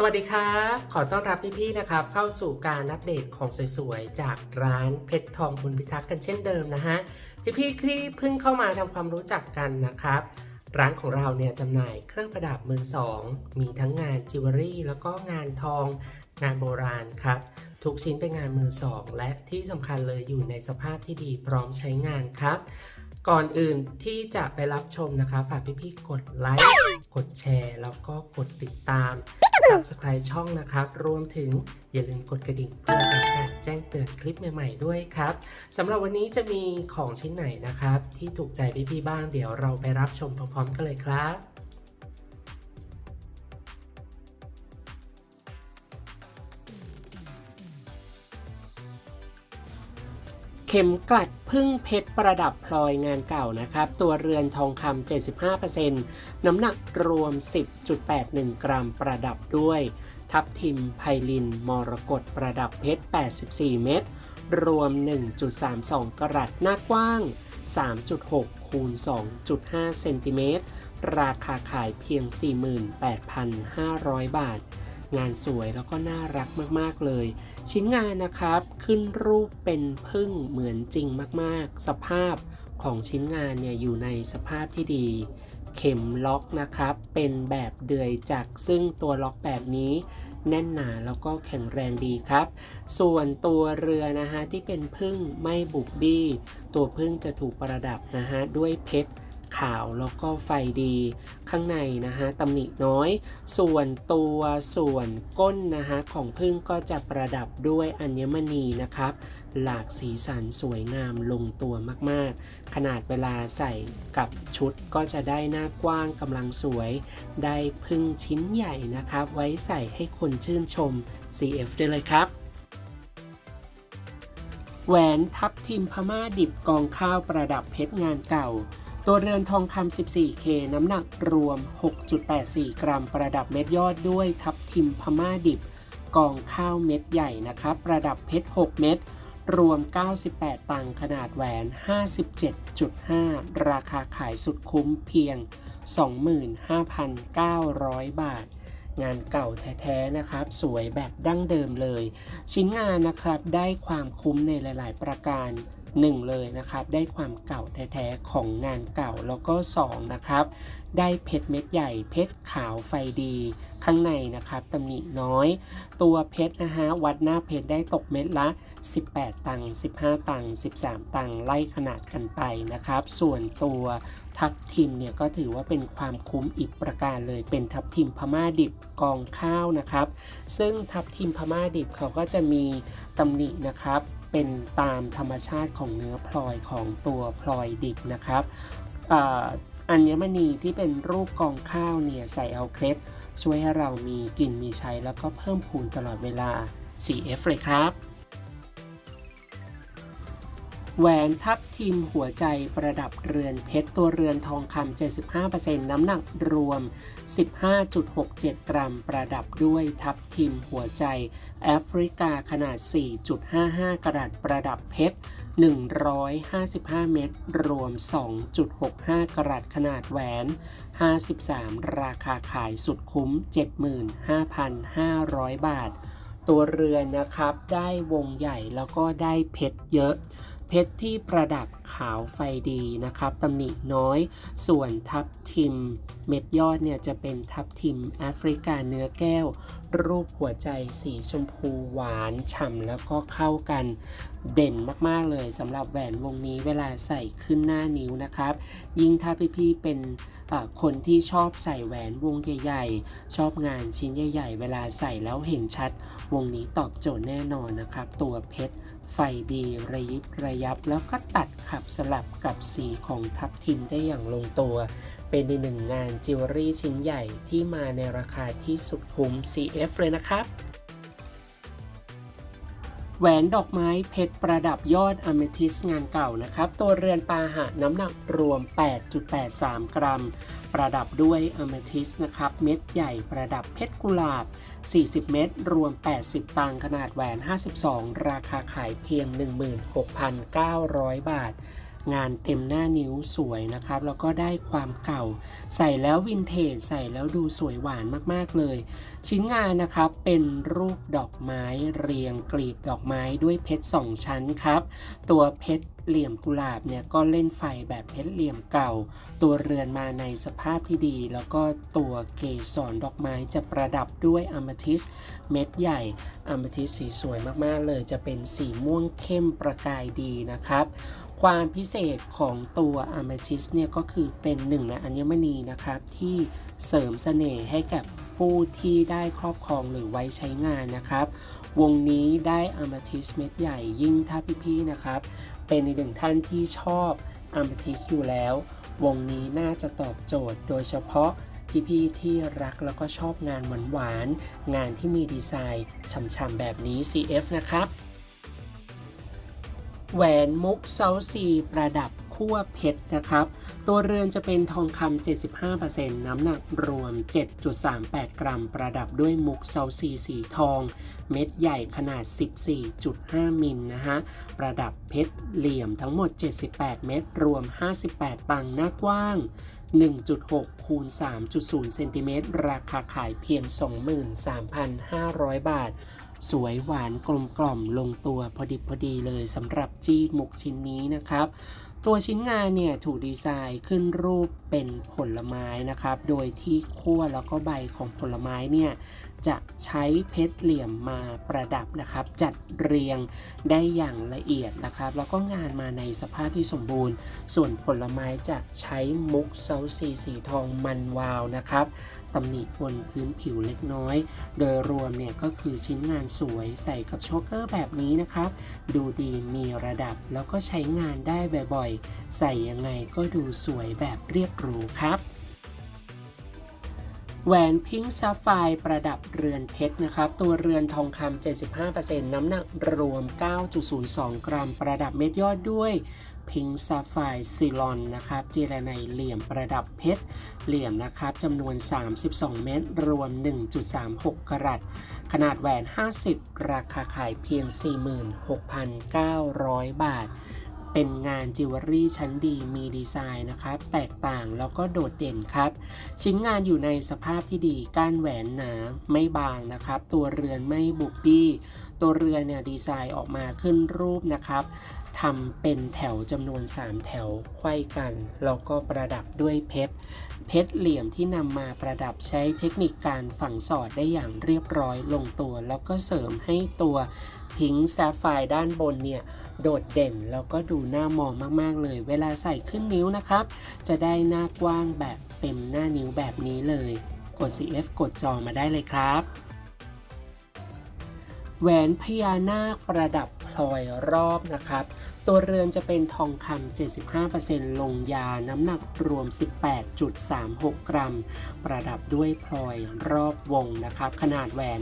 สวัสดีครับ ขอต้อนรับพี่ๆ นะครับ เข้าสู่การอัปเดตของสวยๆ จากร้านเพชรทองบุญพิทักษ์กันเช่นเดิมนะฮะ พี่ๆ ที่เพิ่งเข้ามาทำความรู้จักกันนะครับ ร้านของเราเนี่ยจำหน่ายเครื่องประดับมือสอง มีทั้งงานจิวเวลรี่แล้วก็งานทอง งานโบราณครับ ทุกชิ้นเป็นงานมือสอง และที่สำคัญเลยอยู่ในสภาพที่ดีพร้อมใช้งานครับ ก่อนอื่นที่จะไปรับชมนะคะ ฝากพี่ๆกดไลค์ กดแชร์ แล้วก็กดติดตาม subscribe ช่องนะครับ รวมถึงอย่าลืมกดกระดิ่งเพื่อเป็นการแจ้งเตือนคลิปใหม่ๆด้วยครับสำหรับวันนี้จะมีของชิ้นไหนนะครับ ที่ถูกใจพี่ๆบ้างเดี๋ยวเราไปรับชมพร้อมๆกันเลยครับ เข็มกลัดพึ่งเพชรประดับพลอยงานเก่านะครับ ตัวเรือนทองคำ 75%น้ำหนักรวม 10.81 กรัมประดับด้วย ทับทิมไพลิน มรกตประดับเพชร 84 เม็ดรวม 1.32 กรัตหน้ากว้าง 3.6 คูณ 2.5 เซนติเมตร ราคาขายเพียง 48,500 บาท งานสวยแล้วก็น่ารักมากๆเลย ชิ้นงานนะครับ ขึ้นรูปเป็นพึ่งเหมือนจริงมากๆ สภาพของชิ้นงานเนี่ยอยู่ในสภาพที่ดี เข็มล็อกนะครับ เป็นแบบเดือยจักซึ่งตัวล็อกแบบนี้แน่นหนาแล้วก็แข็งแรงดีครับ ส่วนตัวเรือนะฮะที่เป็นพึ่งไม่บุบบี้ ตัวพึ่งจะถูกประดับนะฮะด้วยเพชร ขาวแล้วก็ไฟดีข้างในนะฮะตำหนิน้อย ส่วนตัวส่วนก้นนะฮะของพึ่งก็จะประดับด้วยอัญมณีนะครับ หลากสีสันสวยงามลงตัวมากๆ ขนาดเวลาใส่กับชุดก็จะได้หน้ากว้างกำลังสวย ได้พึ่งชิ้นใหญ่นะครับ ไว้ใส่ให้คนชื่นชม CF ได้เลยครับแหวนทับทิมพม่าดิบกองข้าวประดับเพชรงานเก่า ตัวเรือนทองคำ 14K น้ำหนักรวม 6.84 กรัม ประดับเม็ดยอดด้วยทับทิมพม่าดิบ กองข้าวเม็ดใหญ่นะครับ ประดับเพชร 6 เม็ด รวม 98 ตังค์ขนาดแหวน 57.5 ราคาขายสุดคุ้มเพียง 25,900 บาท งานเก่าแท้ๆนะครับ สวยแบบดั้งเดิมเลย ชิ้นงานนะครับได้ความคุ้มในหลาย ๆ ประการ 1 เลยนะครับ ได้ความเก่าแท้ๆของงานเก่าแล้วก็ 2 นะครับ ได้เพชรเม็ดใหญ่เพชรขาวไฟดีข้างในนะครับตำหนิน้อย ตัวเพชรนะฮะวัดหน้าเพชรได้ตกเม็ดละ 18 ตังค์15 ตังค์13 ตังค์ไล่ขนาดกันไปนะครับ ส่วนตัวทับทิมเนี่ยก็ถือว่าเป็นความคุ้มอีกประการเลย เป็นทับทิมพม่าดิบกองข้าวนะครับ ซึ่งทับทิมพม่าดิบเขาก็จะมีตำหนินะครับ เป็นตามธรรมชาติของเนื้อพลอยของตัวพลอยดิบนะครับอ,อัญมณีที่เป็นรูปกองข้าวเนี่ยใส่เอาเคล็ดช่วยให้เรามีกินมีใช้แล้วก็เพิ่มพูนตลอดเวลา 4F เลยครับ แหวนทับทิมหัวใจประดับเรือนเพชรตัวเรือนทองคำ75%น้ำหนักรวม 15.67 กรัม ประดับด้วยทับทิมหัวใจ แอฟริกาขนาด 4.55 กรัตประดับเพชร 155 เม็ดรวม 2.65 กรัตขนาดแหวน 53 ราคาขายสุดคุ้ม 75,500 บาท ตัวเรือนนะครับได้วงใหญ่แล้วก็ได้เพชรเยอะ เพชรที่ประดับขาวไฟดีนะครับตำหนิน้อย ส่วนทับทิม เม็ดยอดเนี่ยจะเป็นทับทิมแอฟริกาเนื้อแก้ว รูปหัวใจสีชมพูหวานฉ่ำแล้วก็เข้ากันเด่นมากๆเลยสำหรับแหวนวงนี้เวลาใส่ขึ้นหน้านิ้วนะครับ ยิ่งถ้าพี่ๆเป็นคนที่ชอบใส่แหวนวงใหญ่ๆ ชอบงานชิ้นใหญ่ ๆ เวลาใส่แล้วเห็นชัด วงนี้ตอบโจทย์แน่นอนนะครับ ตัวเพชรไฟดีระยิบระยับ แล้วก็ตัดขับสลับกับสีของทับทิมได้อย่างลงตัวเป็นอีกหนึ่งงานจิวเวลรี่ชิ้นใหญ่ที่มาในราคาที่สุดคุ้ม CF เลยนะครับ แหวนดอกไม้เพชรประดับยอดอเมทิสงานเก่านะครับ ตัวเรือนปาหะน้ำหนักรวม 8.83 กรัม ประดับด้วยอเมทิสนะครับ เม็ดใหญ่ประดับเพชรกุหลาบ 40 เม็ดรวม 80 ตังขนาดแหวน 52 ราคาขายเพียง 16,900 บาท งานเต็มหน้านิ้วสวยนะครับ แล้วก็ได้ความเก่า ใส่แล้ววินเทจใส่แล้วดูสวยหวานมากๆเลย ชิ้นงานนะครับเป็นรูปดอกไม้เรียงกลีบดอกไม้ด้วยเพชรสองชั้นครับ ตัวเพชรเหลี่ยมกุหลาบเนี่ยก็เล่นไฟแบบเพชรเหลี่ยมเก่า ตัวเรือนมาในสภาพที่ดี แล้วก็ตัวเกสรดอกไม้จะประดับด้วยอ m มทิสเม็ดใหญ่อ m มทิสสีสวยมากๆเลยจะเป็นสีม่วงเข้มประกายดีนะครับ ความพิเศษของตัวอ m มทิสเนี่ยก็คือเป็นหนึ่งในอัญมณีนะครับที่เสริมเสน่ห์ให้กับผู้ที่ได้ครอบครองหรือไว้ใช้งานนะครับ วงนี้ได้อ m มทิสเม็ดใหญ่ยิ่งถ้าพี่ๆนะครับ เป็นอีกหนึ่งท่านที่ชอบอ m มทิสอยู่แล้ว วงนี้น่าจะตอบโจทย์โดยเฉพาะพี่ๆที่รักแล้วก็ชอบงานหวานๆงานที่มีดีไซน์ฉ่ำๆแบบนี้ CF นะครับ แหวนมุกเซาซีประดับคั่วเพชรนะครับ ตัวเรือนจะเป็นทองคำ 75%น้ำหนักรวม 7.38 กรัม ประดับด้วยมุกเซาซีสีทอง เม็ดใหญ่ขนาด 14.5 มิลนะฮะ ประดับเพชรเหลี่ยมทั้งหมด 78 เม็ดรวม 58 ตังหน้ากว้าง 1.6 คูณ 3.0 เซนติเมตร ราคาขายเพียง 23,500 บาท สวยหวานกลมกล่อมลงตัวพอดิบพอดีเลยสำหรับจี้หมุกชิ้นนี้นะครับ ตัวชิ้นงานเนี่ยถูกดีไซน์ขึ้นรูปเป็นผลไม้นะครับ โดยที่ขั้วแล้วก็ใบของผลไม้เนี่ย จะใช้เพชรเหลี่ยมมาประดับนะครับ จัดเรียงได้อย่างละเอียดนะครับ แล้วก็งานมาในสภาพที่สมบูรณ์ ส่วนผลไม้จะใช้มุกเซาซีสีทองมันวาวนะครับตำหนิบนพื้นผิวเล็กน้อย โดยรวมเนี่ยก็คือชิ้นงานสวยใส่กับโชคเกอร์แบบนี้นะครับ ดูดีมีระดับแล้วก็ใช้งานได้บ่อยๆ ใส่ยังไงก็ดูสวยแบบเรียบหรูครับ แหวนพิงค์ซาไฟประดับเรือนเพชรนะครับ ตัวเรือนทองคำ75%น้ำหนักรวม 9.02 กรัม ประดับเม็ดยอดด้วยพิงค์ซาไฟซิลอนนะครับเจรไนเหลี่ยมประดับเพชร เหลี่ยมนะครับจำนวน 32 เม็ดรวม 1.36 กรัต ขนาดแหวน 50 ราคาขายเพียง 46,900 บาท เป็นงานจิวเวลรี่ชั้นดีมีดีไซน์นะครับ แตกต่างแล้วก็โดดเด่นครับ ชิ้นงานอยู่ในสภาพที่ดีก้านแหวนหนาไม่บางนะครับ ตัวเรือนไม่บุบบี้ ตัวเรือนเนี่ยดีไซน์ออกมาขึ้นรูปนะครับทำเป็นแถวจำนวน 3 แถวไขว้กันแล้วก็ประดับด้วยเพชร เพชรเหลี่ยมที่นำมาประดับใช้เทคนิคการฝังสอดได้อย่างเรียบร้อยลงตัว แล้วก็เสริมให้ตัวพิงค์แซฟไฟร์ด้านบนเนี่ย โดดเด่นแล้วก็ดูน่ามองมากๆเลย เวลาใส่ขึ้นนิ้วนะครับ จะได้หน้ากว้างแบบเต็มหน้านิ้วแบบนี้เลย กด CF กดจอมาได้เลยครับแหวนพญานาคประดับพลอยรอบนะครับ ตัวเรือนจะเป็นทองคำ 75%ลงยา น้ำหนักรวม 18.36 กรัม ประดับด้วยพลอยรอบวงนะครับ ขนาดแหวน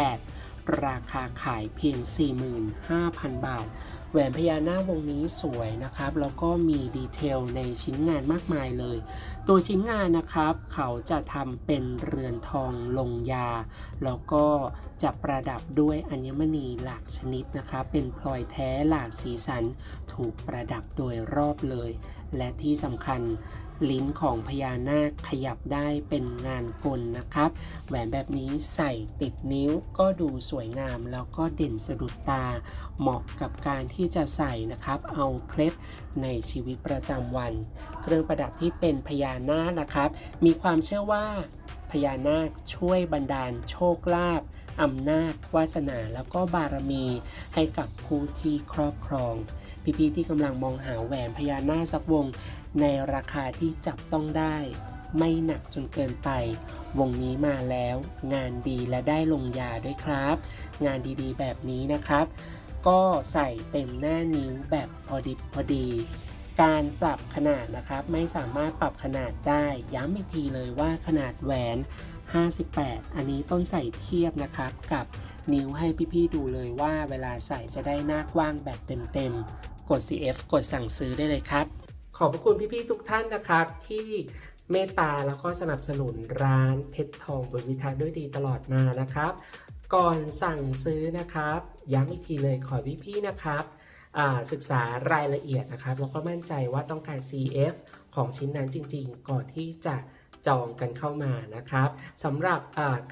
58 ราคาขายเพียง 45,000 บาท แหวนพญานาควงนี้สวยนะครับ แล้วก็มีดีเทลในชิ้นงานมากมายเลย ตัวชิ้นงานนะครับ เขาจะทำเป็นเรือนทองลงยา แล้วก็จะประดับด้วยอัญมณีหลากชนิดนะครับ เป็นพลอยแท้หลากสีสัน ถูกประดับโดยรอบเลย และที่สำคัญ ลิ้นของพญานาคขยับได้เป็นงานกลนะครับ แหวนแบบนี้ใส่ติดนิ้วก็ดูสวยงามแล้วก็เด่นสะดุดตา เหมาะกับการที่จะใส่นะครับ เอาเคล็ดในชีวิตประจำวัน เครื่องประดับที่เป็นพญานาคนะครับ มีความเชื่อว่าพญานาคช่วยบันดาลโชคลาภอำนาจวาสนาแล้วก็บารมีให้กับผู้ที่ครอบครอง พี่ๆที่กำลังมองหาแหวนพญานาคสักวง ในราคาที่จับต้องได้ ไม่หนักจนเกินไป วงนี้มาแล้ว งานดีและได้ลงยาด้วยครับ งานดีๆ แบบนี้นะครับ ก็ใส่เต็มหน้านิ้วแบบพอดิบพอดีการปรับขนาดนะครับไม่สามารถปรับขนาดได้ ย้ำอีกทีเลยว่าขนาดแหวน 58 อันนี้ต้นใส่เทียบนะครับกับ นิ้วให้พี่ๆดูเลยว่าเวลาใส่จะได้หน้ากว้างแบบเต็มๆ กด CF กดสั่งซื้อได้เลยครับ ขอบพระคุณพี่ๆทุกท่านนะครับ ที่เมตตาแล้วก็สนับสนุนร้านเพชรทองบนวิทัศน์ด้วยดีตลอดมานะครับ ก่อนสั่งซื้อนะครับ ย้ำอีกทีเลยขอพี่ๆนะครับศึกษารายละเอียดนะครับ แล้วก็มั่นใจว่าต้องการ CF ของชิ้นนั้นจริง ๆ ก่อนที่จะ จองกันเข้ามานะครับสำหรับ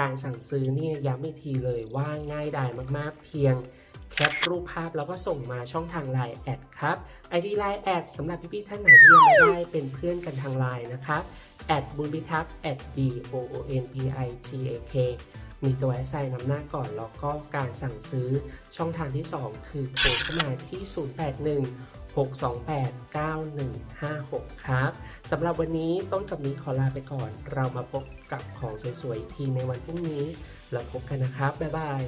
การสั่งซื้อเนี่ยย้ำอีกทีเลยว่าง่ายดายมากๆ เพียงแคปรูปภาพแล้วก็ส่งมาช่องทาง Line แอดครับ ID Line แอดสำหรับพี่ๆท่านไหนที่ยังไม่ได้เป็นเพื่อนกันทาง Line นะครับแอดบุญพิทักษ์ at b o o n p i t a k มีตัวแอสไซน์นำหน้าก่อน แล้วก็การสั่งซื้อช่องทางที่ 2 คือโทรเข้ามาที่ 081 628 9156 ครับสำหรับวันนี้ต้นกับนี้ขอลาไปก่อน เรามาพบกับของสวยๆอีกทีในวันพรุ่งนี้ แล้วพบกันนะครับ บ๊ายบาย